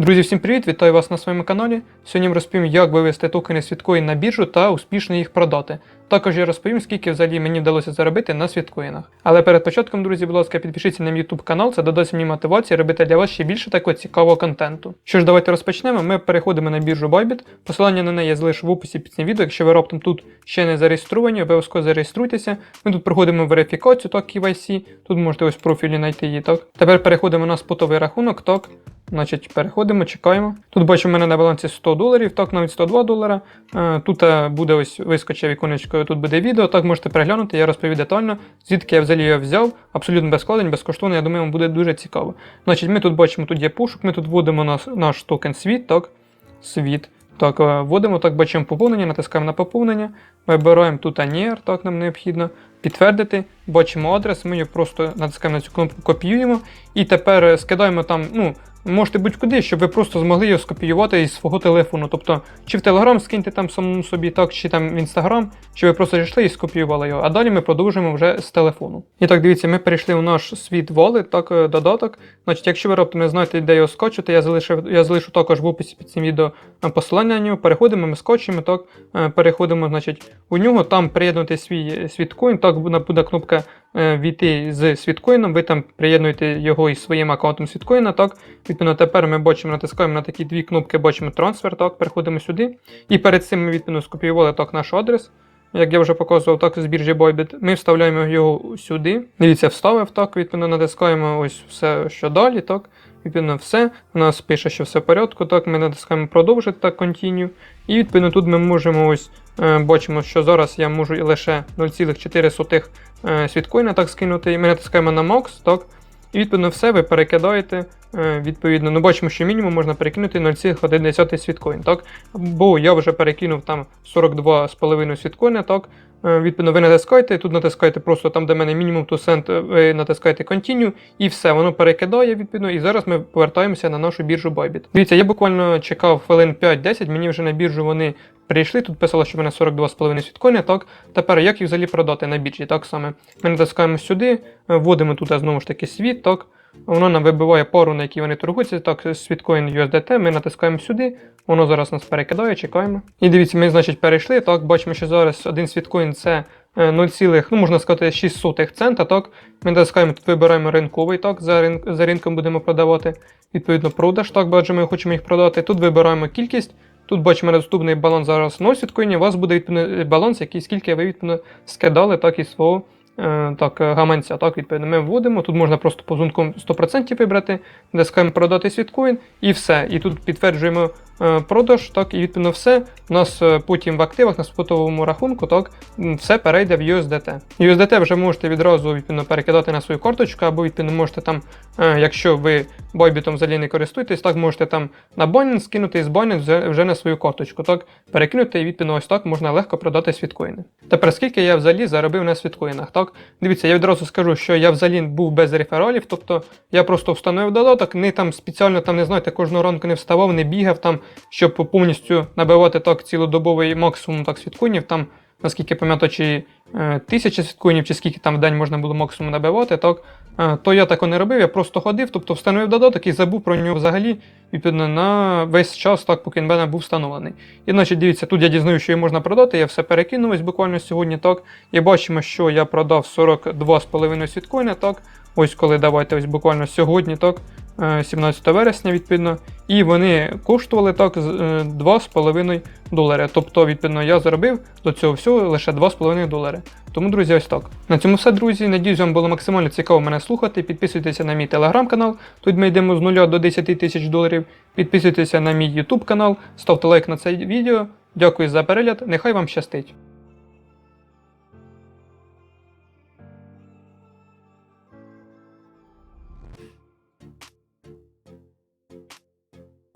Друзі, всім привіт! Вітаю вас на своєму каналі. Сьогодні розповім, як вивести токени світкоін на біржу та успішно їх продати. Також я розповім, скільки взагалі мені вдалося заробити на світкоїнах. Але перед початком, друзі, будь ласка, підпишіться на мій YouTube канал, це додасть мені мотивації робити для вас ще більше такого цікавого контенту. Що ж, давайте розпочнемо. Ми переходимо на біржу Bybit. Посилання на неї я залишу в описі під цим відео. Якщо ви раптом тут ще не зареєстровані, обов'язково зареєструйтеся. Ми тут проходимо верифікацію, так, KYC. Тут можете ось профілі знайти її, так. Тепер переходимо на спотовий рахунок, так. Значить, переходимо, чекаємо. Тут бачу, в мене на балансі 100 доларів, так, навіть 102 долара. Е, Тут е, буде ось вискоче віконечко, тут буде відео, так можете переглянути, я розповів детально, звідки я взагалі його взяв, абсолютно без складень, безкоштовно, я думаю, вам буде дуже цікаво. Значить, ми тут бачимо, тут є пошук, ми тут вводимо наш, наш токен світ, так, світ. Так, е, вводимо, так, бачимо поповнення, натискаємо на поповнення, вибираємо тут ANIR, так нам необхідно. Підтвердити, бачимо адрес, ми його просто натискаємо на цю кнопку, копіюємо і тепер е, скидаємо там, ну, можете будь-куди, щоб ви просто змогли його скопіювати із свого телефону. Тобто, чи в Telegram скиньте там самому собі, так, чи там в Instagram, чи ви просто зайшли і скопіювали його. А далі ми продовжуємо вже з телефону. І так, дивіться, ми перейшли у наш світ Wallet, так, е, додаток. Значить, якщо ви раптом не знаєте, де його скачати, я залишу, я залишу також в описі під цим відео е, посилання на нього. Переходимо, ми скачуємо, так, переходимо, значить, у нього там приєднуйте свій світкоін, так буде кнопка е, війти з світкоїном, ви там приєднуєте його із своїм аккаунтом світкоїна, так. Відповідно, тепер ми бачимо, натискаємо на такі дві кнопки, бачимо трансфер, так, переходимо сюди. І перед цим ми відповідно скопіювали так наш адрес. Як я вже показував, так з біржі Bybit. Ми вставляємо його сюди. Дивіться, вставив так, відповідно, натискаємо ось все, що далі, так. Відповідно, все. У нас пише, що все в порядку, так, ми натискаємо продовжити так, continue. І відповідно тут ми можемо ось е, бачимо, що зараз я можу лише 0,4 е, світкоїна так скинути. Ми натискаємо на Max, так. І відповідно все ви перекидаєте. е, Відповідно, ну бачимо, що мінімум можна перекинути 0,1 світкоін, так? Бо я вже перекинув там 42,5 світкоїна, так? Е, Відповідно, ви натискаєте, тут натискаєте просто там, де в мене мінімум to send, е, ви натискаєте Continue, і все, воно перекидає, відповідно, і зараз ми повертаємося на нашу біржу Bybit. Дивіться, я буквально чекав хвилин 5-10, мені вже на біржу вони прийшли, тут писало, що в мене 42,5 світкоїна, так? Тепер як їх взагалі продати на біржі, так саме. Ми натискаємо сюди, е, вводимо тут знову ж таки світ, так? Воно нам вибиває пару, на якій вони торгуються. Так, світкоін USDT, ми натискаємо сюди, воно зараз нас перекидає, чекаємо. І дивіться, ми, значить, перейшли. Так, бачимо, що зараз один світкоін це е, 0, ну можна сказати, 6 цента. Так, ми натискаємо, тут вибираємо ринковий, так, за, рин, за ринком будемо продавати. Відповідно, продаж, так, бачимо, ми хочемо їх продати. Тут вибираємо кількість. Тут бачимо доступний баланс зараз 0 світкоїнів, у вас буде відповідно баланс, який скільки ви відповідно скидали, так і свого е, так, е, гаманця. Так, відповідно, ми вводимо. Тут можна просто по зунком 100% вибрати, натискаємо продати світкоін і все. І тут підтверджуємо е, продаж, так, і відповідно все. У нас е, потім в активах на спотовому рахунку так, все перейде в USDT. USDT вже можете відразу відповідно, перекидати на свою карточку, або відповідно можете там, е, якщо ви Bybit взагалі не користуєтесь, так можете там на Binance скинути і з Binance вже на свою карточку. Так, перекинути і відповідно ось так можна легко продати світкоїни. Тепер скільки я взагалі заробив на світкоїнах? Так, дивіться, я відразу скажу, що я взагалі був без рефералів, тобто я просто встановив додаток, не там спеціально там не знаєте, кожного ранку не вставав, не бігав там, щоб повністю набивати так цілодобовий максимум так свідкунів. Там наскільки пам'ятаю, чи е, тисяча світкоїнів, чи скільки там в день можна було максимум набивати, так. Е, То я тако не робив, я просто ходив, тобто встановив додаток і забув про нього взагалі, на весь час, так, поки він мене був встановлений. І значить, дивіться, тут я дізнаю, що її можна продати, я все перекинув буквально сьогодні, так. І бачимо, що я продав 42,5 світкоїна, так. Ось коли давайте ось буквально сьогодні, так. Е, 17 вересня, відповідно, і вони коштували так з- е, 2,5 долари. Тобто, відповідно, я заробив до цього всього лише 2,5 долари. Тому, друзі, ось так. На цьому все, друзі. Надіюсь, вам було максимально цікаво мене слухати. Підписуйтеся на мій телеграм-канал. Тут ми йдемо з 0 до 10 тисяч доларів. Підписуйтеся на мій YouTube канал, ставте лайк на це відео. Дякую за перегляд. Нехай вам щастить.